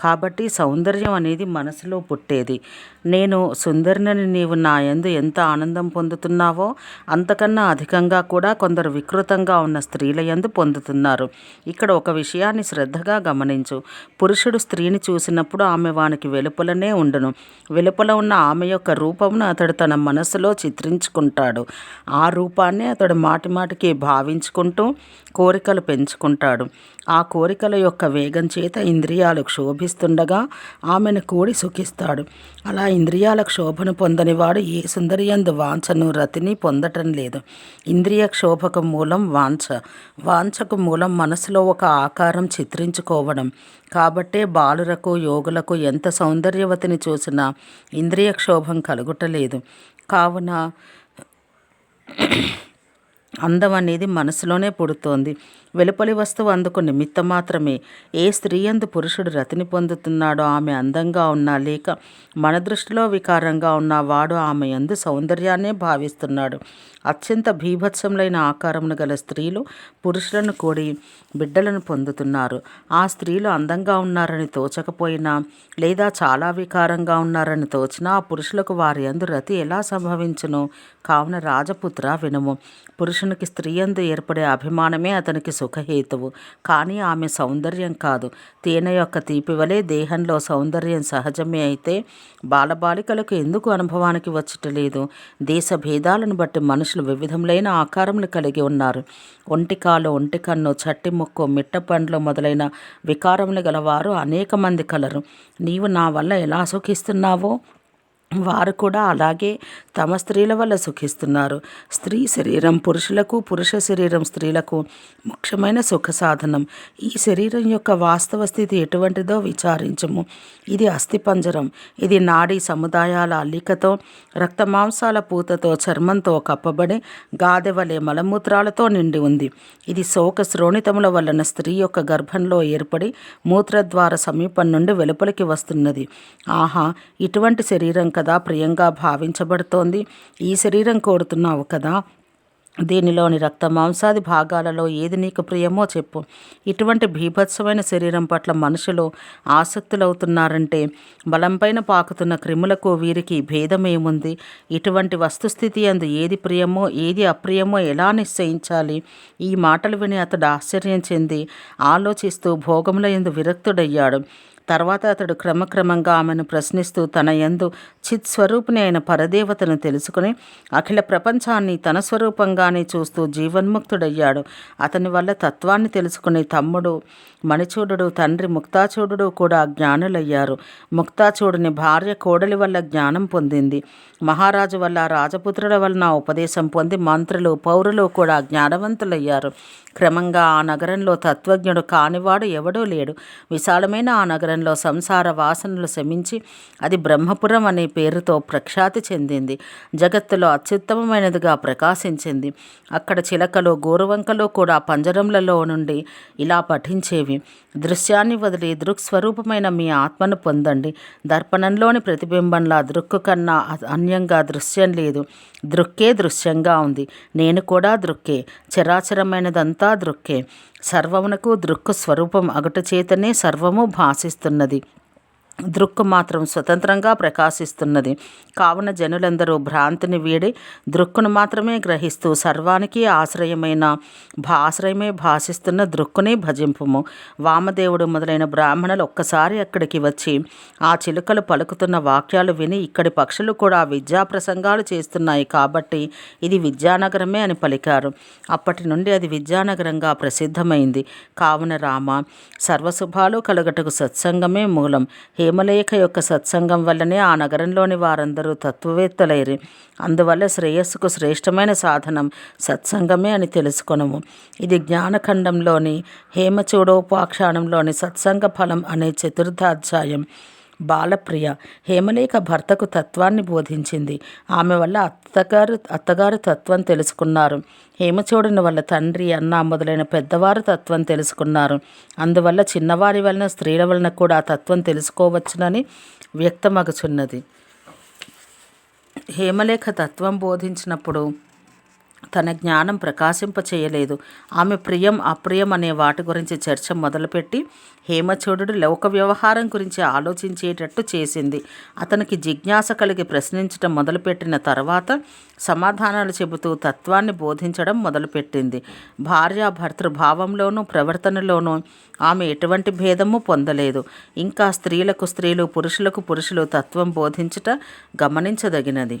కాబట్టి సౌందర్యం అనేది మనసులో పుట్టేది. నేను సుందరిని నీవు నా యందు ఎంత ఆనందం పొందుతున్నావో అంతకన్నా అధికంగా కూడా కొందరు వికృతంగా ఉన్న స్త్రీల యందు పొందుతున్నారు. ఇక్కడ ఒక విషయాన్ని శ్రద్ధగా గమనించు. పురుషుడు స్త్రీని చూసినప్పుడు ఆమె వానికి వెలుపలనే ఉండును. వెలుపల ఉన్న ఆమె యొక్క రూపమును అతడు తన మనసులో చిత్రించుకుంటాడు. ఆ రూపాన్ని అతడు మాటిమాటికి భావించుకుంటూ కోరికలు పెంచుకుంటాడు. ఆ కోరికల యొక్క వేగం చేత ఇంద్రియాలు క్షోభి క్షోభిస్తుండగా ఆమెను కూడి సుఖిస్తాడు. అలా ఇంద్రియాల క్షోభను పొందనివాడు ఏ సుందరియందు వాంఛను రతిని పొందటం లేదు. ఇంద్రియ క్షోభకు మూలం వాంఛ. వాంఛకు మూలం మనసులో ఒక ఆకారం చిత్రించుకోవడం. కాబట్టే బాలురకు యోగులకు ఎంత సౌందర్యవతిని చూసినా ఇంద్రియ క్షోభం కలుగుటలేదు. కావున అందం అనేది మనసులోనే పుడుతోంది. వెలుపలి వస్తువు అందుకు నిమిత్తం మాత్రమే. ఏ స్త్రీ అందు పురుషుడు రతిని పొందుతున్నాడో ఆమె అందంగా ఉన్నా లేక మన దృష్టిలో వికారంగా ఉన్న వాడు ఆమె యందు సౌందర్యాన్నే భావిస్తున్నాడు. అత్యంత భీభత్సములైన ఆకారమును గల స్త్రీలు పురుషులను కూడి బిడ్డలను పొందుతున్నారు. ఆ స్త్రీలు అందంగా ఉన్నారని తోచకపోయినా లేదా చాలా వికారంగా ఉన్నారని తోచినా ఆ పురుషులకు వారి అందు రతి ఎలా సంభవించును? కావున రాజపుత్ర వినము. పురుష పురుషునికి స్త్రీ అందు ఏర్పడే అభిమానమే అతనికి సుఖహేతువు. కానీ ఆమె సౌందర్యం కాదు. తేనె యొక్క తీపి వలె దేహంలో సౌందర్యం సహజమే అయితే బాలబాలికలకు ఎందుకు అనుభవానికి వచ్చటలేదు? దేశ భేదాలను బట్టి మనుషులు వివిధములైన ఆకారములు కలిగి ఉన్నారు. ఒంటికాలు ఒంటికన్ను చట్టి ముక్కు మిట్ట పండ్లు మొదలైన వికారములు గలవారు అనేక మంది కలరు. నీవు నా వల్ల ఎలా సుఖిస్తున్నావో? వారు కూడా అలాగే తమ స్త్రీల వల్ల సుఖిస్తున్నారు. స్త్రీ శరీరం పురుషులకు పురుష శరీరం స్త్రీలకు ముఖ్యమైన సుఖ సాధనం. ఈ శరీరం యొక్క వాస్తవ స్థితి ఎటువంటిదో విచారించము. ఇది అస్థిపంజరం. ఇది నాడీ సముదాయాల అల్లికతో రక్తమాంసాల పూతతో చర్మంతో కప్పబడి గాదెవలే మలమూత్రాలతో నిండి ఉంది. ఇది శోక శ్రోణితముల వలన స్త్రీ యొక్క గర్భంలో ఏర్పడి మూత్రద్వార సమీపం నుండి వెలుపలికి వస్తున్నది. ఆహా! ఇటువంటి శరీరం కదా ప్రియంగా భావించబడుతోంది. ఈ శరీరం కోరుతున్నావు కదా. దీనిలోని రక్త మాంసాది భాగాలలో ఏది నీకు ప్రియమో చెప్పు. ఇటువంటి భీభత్సమైన శరీరం పట్ల మనుషులు ఆసక్తులవుతున్నారంటే బలంపైన పాకుతున్న క్రిములకు వీరికి భేదమేముంది? ఇటువంటి వస్తుస్థితి అందు ఏది ప్రియమో ఏది అప్రియమో ఎలా నిశ్చయించాలి? ఈ మాటలు విని అతడు ఆశ్చర్యం చెంది ఆలోచిస్తూ భోగముల ఎందు విరక్తుడయ్యాడు. తర్వాత అతడు క్రమక్రమంగా ఆమెను ప్రశ్నిస్తూ తన యందు చిత్ స్వరూపిణి అయిన పరదేవతను తెలుసుకుని అఖిల ప్రపంచాన్ని తన స్వరూపంగానే చూస్తూ జీవన్ముక్తుడయ్యాడు. అతని వల్ల తత్వాన్ని తెలుసుకుని తమ్ముడు మణిచూడుడు తండ్రి ముక్తాచూడుడు కూడా జ్ఞానులయ్యారు. ముక్తాచూడుని భార్య కోడలి వల్ల జ్ఞానం పొందింది. మహారాజు వల్ల రాజపుత్రుల వలన ఉపదేశం పొంది మంత్రులు పౌరులు కూడా జ్ఞానవంతులయ్యారు. క్రమంగా ఆ నగరంలో తత్వజ్ఞుడు కానివాడు ఎవడూ లేడు. విశాలమైన ఆ నగరంలో సంసార వాసనలు శమించి అది బ్రహ్మపురం అనే పేరుతో ప్రఖ్యాతి చెందింది. జగత్తులో అత్యుత్తమమైనదిగా ప్రకాశించింది. అక్కడ చిలకలు గోరువంకలు కూడా పంజరంలలో నుండి ఇలా పఠించేవి. దృశ్యాన్ని వదిలి దృక్స్వరూపమైన మీ ఆత్మను పొందండి. దర్పణంలోని ప్రతిబింబంలా దృక్కు కన్నా అన్యంగా దృశ్యం లేదు. దృక్కే దృశ్యంగా ఉంది. నేను కూడా దృక్కే. చరాచరమైనదంతా దృక్కే. సర్వమునకు దృక్కు స్వరూపం అగుట చేతనే సర్వము భాసిస్తున్నది. దృక్కు మాత్రం స్వతంత్రంగా ప్రకాశిస్తున్నది. కావున జనులందరూ భ్రాంతిని వీడి దృక్కును మాత్రమే గ్రహిస్తూ సర్వానికి ఆశ్రయమైన ఆశ్రయమే భాషిస్తున్న దృక్కుని భజింపుము. వామదేవుడు మొదలైన బ్రాహ్మణులు ఒక్కసారి అక్కడికి వచ్చి ఆ చిలుకలు పలుకుతున్న వాక్యాలు విని ఇక్కడి పక్షులు కూడా విద్యా ప్రసంగాలు చేస్తున్నాయి కాబట్టి ఇది విద్యానగరమే అని పలికారు. అప్పటి నుండి అది విద్యానగరంగా ప్రసిద్ధమైంది. కావున రామ సర్వశుభాలు కలుగటకు సత్సంగమే మూలం. హే హేమలేఖ యొక్క సత్సంగం వల్లనే ఆ నగరంలోని వారందరూ తత్వవేత్తలైరి. అందువల్ల శ్రేయస్సుకు శ్రేష్టమైన సాధనం సత్సంగమే అని తెలుసుకొనము. ఇది జ్ఞానఖండంలోని హేమచూడోపాఖ్యానంలోని సత్సంగ ఫలం అనే చతుర్థాధ్యాయం. బాలప్రియ. హేమలేఖ భర్తకు తత్వాన్ని బోధించింది. ఆమె వల్ల అత్తగారు అత్తగారు తత్వం తెలుసుకున్నారు. హేమచోడుని వల్ల తండ్రి అన్న మొదలైన పెద్దవారు తత్వం తెలుసుకున్నారు. అందువల్ల చిన్నవారి వలన స్త్రీల వలన కూడా ఆ తత్వం తెలుసుకోవచ్చునని వ్యక్తమగుచున్నది. హేమలేఖ తత్వం బోధించినప్పుడు తన జ్ఞానం ప్రకాశింప చేయలేదు ఆమె ప్రియం అప్రియం అనే వాటి గురించి చర్చ మొదలుపెట్టి హేమచూడు లోక వ్యవహారం గురించి ఆలోచించేటట్టు చేసింది. అతనికి జిజ్ఞాస కలిగి ప్రశ్నించడం మొదలుపెట్టిన తర్వాత సమాధానాలు చెబుతూ తత్వాన్ని బోధించడం మొదలుపెట్టింది. భార్యాభర్తృభావంలోనూ ప్రవర్తనలోనూ ఆమె ఎటువంటి భేదము పొందలేదు. ఇంకా స్త్రీలకు స్త్రీలు పురుషులకు పురుషులు తత్వం బోధించుట గమనించదగినది.